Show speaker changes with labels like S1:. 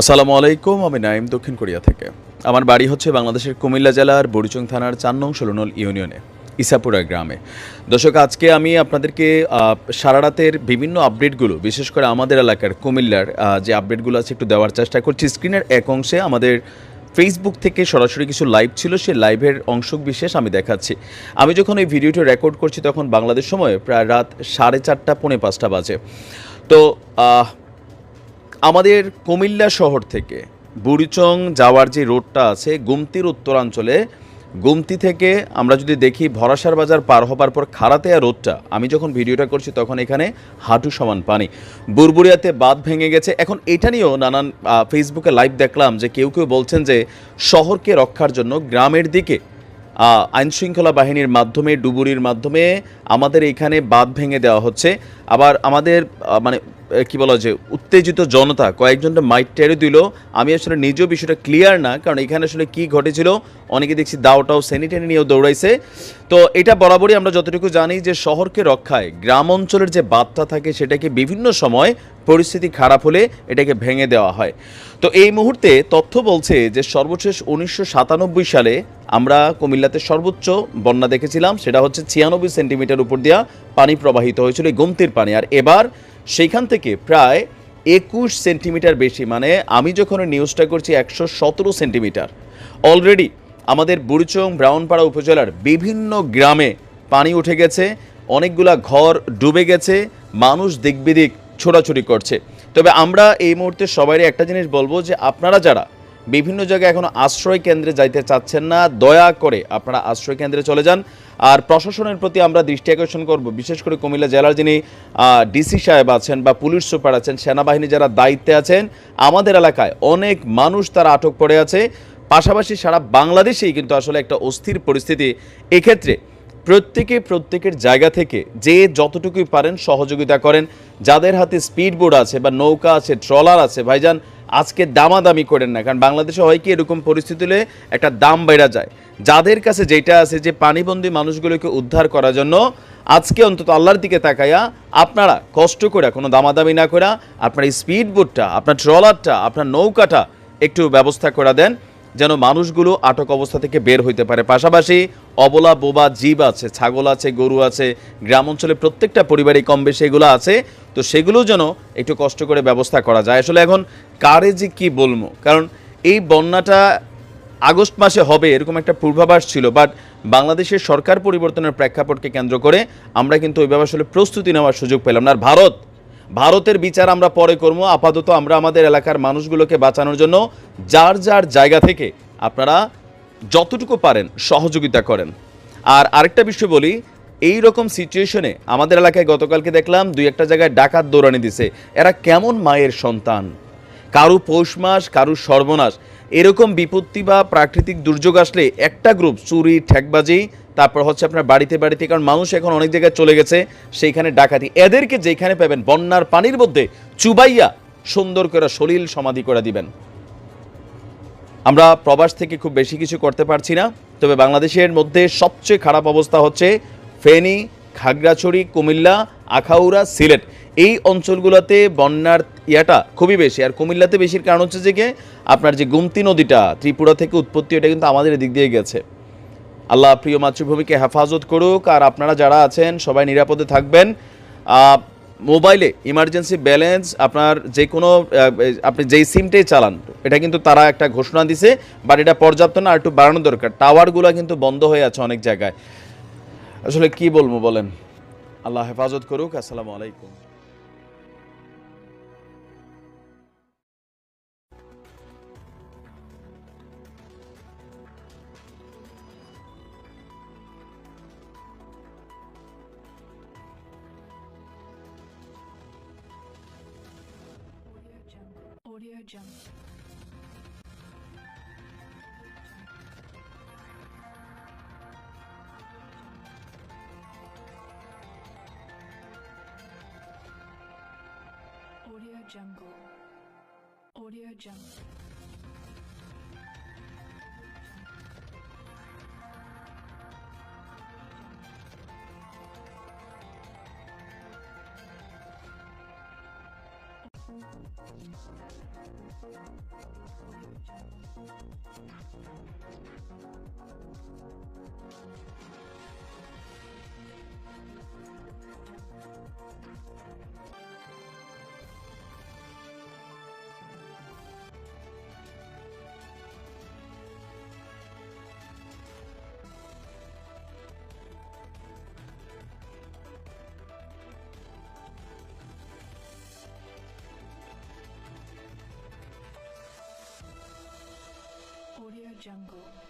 S1: আসসালামু আলাইকুম, আমি নাইম দক্ষিণ কোরিয়া থেকে। আমার বাড়ি হচ্ছে বাংলাদেশের কুমিল্লা জেলার বড়িচং থানার চার নং ইউনিয়নে, ইসাপুরা গ্রামে। দর্শক, আজকে আমি আপনাদেরকে সারা রাতের বিভিন্ন আপডেটগুলো, বিশেষ করে আমাদের এলাকার কুমিল্লার যে আপডেটগুলো আছে একটু দেওয়ার চেষ্টা করছি। স্ক্রিনের এক অংশে আমাদের ফেসবুক থেকে সরাসরি কিছু লাইভ ছিল সেই লাইভের অংশ বিশেষ আমি দেখাচ্ছি। আমি যখন এই ভিডিওটি রেকর্ড করছি, তখন বাংলাদেশ সময় প্রায় রাত সাড়ে চারটা, পৌনে পাঁচটা বাজে। তো আমাদের কুমিল্লা শহর থেকে বুড়িচং যাওয়ার যে রোডটা আছে গুমতির উত্তরাঞ্চলে, গুমতি থেকে আমরা যদি দেখি ভরাসার বাজার পার হবার পর খারাতেয়া রোডটা, আমি যখন ভিডিওটা করছি তখন এখানে হাঁটু সমান পানি। বুরবুরিয়াতে বাঁধ ভেঙে গেছে। এখন এটা নিয়েও নানান ফেসবুকে লাইভ দেখলাম যে কেউ কেউ বলছেন যে শহরকে রক্ষার জন্য গ্রামের দিকে আইন শৃঙ্খলা বাহিনীর মাধ্যমে, ডুবুরির মাধ্যমে আমাদের এখানে বাঁধ ভেঙে দেওয়া হচ্ছে। আবার আমাদের মানে কি বলা যে, উত্তেজিত জনতা কয়েকজনটা মাইট টেরে দিল। আমি আসলে নিজেও বিষয়টা ক্লিয়ার না, কারণ এখানে আসলে কি ঘটেছিল, অনেকে দেখছি দাওটাও স্যানিটারি নিয়েও দৌড়াইছে। তো এটা বরাবরই আমরা যতটুকু জানি যে, শহরকে রক্ষায় গ্রাম অঞ্চলের যে বাঁধটা থাকে, সেটাকে বিভিন্ন সময় পরিস্থিতি খারাপ হলে এটাকে ভেঙে দেওয়া হয়। তো এই মুহূর্তে তথ্য বলছে যে, সর্বশেষ উনিশশো সাতানব্বই সালে আমরা কুমিল্লাতে সর্বোচ্চ বন্যা দেখেছিলাম, সেটা হচ্ছে ছিয়ানব্বই সেন্টিমিটার উপর দিয়া পানি প্রবাহিত হয়েছিল, এই গুমতির পানি। আর এবার সেইখান থেকে প্রায় একুশ সেন্টিমিটার বেশি মানে আমি যখন নিউজটা করছি, একশো সতেরো সেন্টিমিটার। অলরেডি আমাদের বুড়িচং ব্রাউনপাড়া উপজেলার বিভিন্ন গ্রামে পানি উঠে গেছে, অনেকগুলা ঘর ডুবে গেছে, মানুষ দিক বিদিক ছোটাছুটি করছে। তবে আমরা এই মুহূর্তে সবাই একটা জিনিস বলব যে, আপনারা যারা বিভিন্ন জায়গায় এখনও আশ্রয় কেন্দ্রে যাইতে চাচ্ছেন না। দয়া করে আপনারা আশ্রয় কেন্দ্রে চলে যান। আর প্রশাসনের প্রতি আমরা দৃষ্টি আকর্ষণ করব। বিশেষ করে কুমিল্লা জেলার যিনি ডিসি সাহেব আছেন বা পুলিশ সুপার আছেন, সেনাবাহিনী যারা দায়িত্বে আছেন, আমাদের এলাকায় অনেক মানুষ তারা আটক পড়ে আছে। পাশাপাশি সারা বাংলাদেশেই কিন্তু আসলে একটা অস্থির পরিস্থিতি। এক্ষেত্রে প্রত্যেকে প্রত্যেকের জায়গা থেকে যে যতটুকুই পারেন সহযোগিতা করেন। যাদের হাতে স্পিড বোর্ড আছে বা নৌকা আছে, ট্রলার আছে, ভাইজান, আজকে দামাদামি করেন না। কারণ বাংলাদেশে হয় কি, এরকম পরিস্থিতি হলে একটা দাম বেড়া যায়। যাদের কাছে যেটা আছে যে পানিবন্দী মানুষগুলোকে উদ্ধার করার জন্য, আজকে অন্তত আল্লাহর দিকে তাকাইয়া আপনারা কষ্ট করে কোনো দামাদামি না করে আপনার স্পিড বোটটা আপনার ট্রলারটা, আপনার নৌকাটা একটু ব্যবস্থা করে দেন, যেন মানুষগুলো আটক অবস্থা থেকে বের হইতে পারে। পাশাপাশি অবলা, বোবা, জীব আছে, ছাগল আছে, গরু আছে, গ্রাম অঞ্চলে প্রত্যেকটা পরিবারে কম বেশি এগুলো আছে। তো সেগুলো যেন একটু কষ্ট করে ব্যবস্থা করা যায়। আসলে এখন কারে যে কী বলব? কারণ এই বন্যাটা আগস্ট মাসে হবে, এরকম একটা পূর্বাভাস ছিল। বাট বাংলাদেশের সরকার পরিবর্তনের প্রেক্ষাপটকে কেন্দ্র করে আমরা কিন্তু ওইভাবে আসলে প্রস্তুতি নেওয়ার সুযোগ পেলাম না। আর ভারত, ভারতের বিচার আমরা পরে করব। আপাতত আমরা আমাদের এলাকার মানুষগুলোকে বাঁচানোর জন্য যার যার জায়গা থেকে আপনারা যতটুকু পারেন সহযোগিতা করেন। আর আরেকটা বিষয় বলি, এই রকম সিচুয়েশনে আমাদের এলাকায় গতকালকে দেখলাম দুই একটা জায়গায় ডাকাত দৌড়ানি দিছে। এরা কেমন মায়ের সন্তান? কারু পৌষ মাস, কারু সর্বনাশ। এরকম বিপত্তি বা প্রাকৃতিক দুর্যোগ আসলে একটা গ্রুপ চুরি, ঠেকবাজি, তারপর হচ্ছে আপনার বাড়িতে বাড়িতে, কারণ মানুষ এখন অনেক জায়গায় চলে গেছে, সেইখানে ডাকাতি। এদেরকে যেখানে পাবেন, বন্যার পানির মধ্যে চুবাইয়া সুন্দর করে সলিল সমাধি করে দিবেন। আমরা প্রবাস থেকে খুব বেশি কিছু করতে পারছি না, তবে বাংলাদেশের মধ্যে সবচেয়ে খারাপ অবস্থা হচ্ছে ফেনী, খাগড়াছড়ি, কুমিল্লা, আখাউড়া, সিলেট। এই অঞ্চলগুলোতে বন্যার ইয়াটা খুবই বেশি। আর কুমিল্লাতে বেশির কারণ হচ্ছে যে আপনার যে গুমতি নদীটা, ত্রিপুরা থেকে উৎপত্তি, এটা কিন্তু আমাদের এদিক দিয়ে গেছে। আল্লাহ প্রিয় মাতৃভূমিকে হেফাজত করুক। আর আপনারা যারা আছেন, সবাই নিরাপদে থাকবেন। মোবাইলে ইমার্জেন্সি ব্যালেন্স আপনার যে কোনো আপনি যেই সিমটাই চালান, এটা কিন্তু তারা একটা ঘোষণা দিছে বাট এটা পর্যাপ্ত না, আর একটু বাড়ানো দরকার। টাওয়ারগুলো কিন্তু বন্ধ হয়ে আছে অনেক জায়গায়। আসলে কি বলব বলেন? আল্লাহ হেফাজত করুক, আসসালামু আলাইকুম।
S2: Audio Jungle. Audio Jungle. Audio Jungle. Thank Jungle.